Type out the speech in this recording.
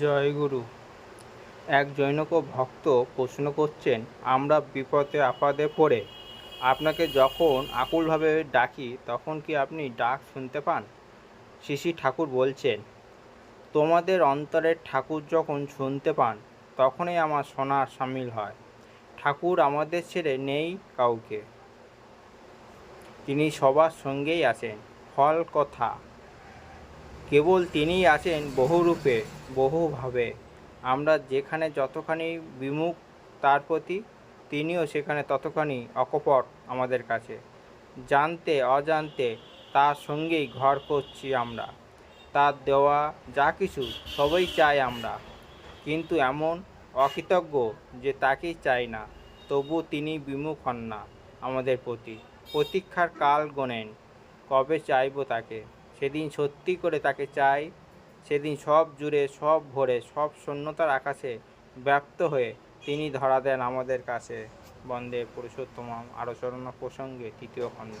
জয়গুরু। এক জৈনক ভক্ত প্রশ্ন করছেন, আমরা বিপদে আপদে পড়ে, আপনাকে যখন আকুলভাবে ডাকি তখন কি আপনি ডাক শুনতে পান? শ্রী ঠাকুর বলছেন, তোমাদের অন্তরের ঠাকুর যখন শুনতে পান, তখনই আমার শোনার সামিল হয়। ঠাকুর আমাদের ছেড়ে নেই কাউকে। তিনি সবার সঙ্গেই আছেন। ফল কথা কেবল তিনিই আছেন বহুরূপে, বহুভাবে। আমরা যেখানে যতখানি বিমুখ তার প্রতি, তিনিও সেখানে ততখানি অকপট আমাদের কাছে। জানতে অজান্তে তার সঙ্গেই ঘর করছি আমরা। তার দেওয়া যা কিছু সবই চাই আমরা। কিন্তু এমন অকৃতজ্ঞ যে তাকেই চাই না, তবু তিনি বিমুখ হন না আমাদের প্রতি। প্রতীক্ষার কাল গোনেন, কবে চাইব তাকে? সেদিন সত্যি করে তাকে চাই। সেদিন সব জুড়ে, সব ভরে, সব শূন্যতার আকাশে ব্যপ্ত হয়ে তিনি ধরা দেন আমাদের কাছে। বন্দে পুরুষোত্তম আরচরণ প্রসঙ্গে তৃতীয় খণ্ড।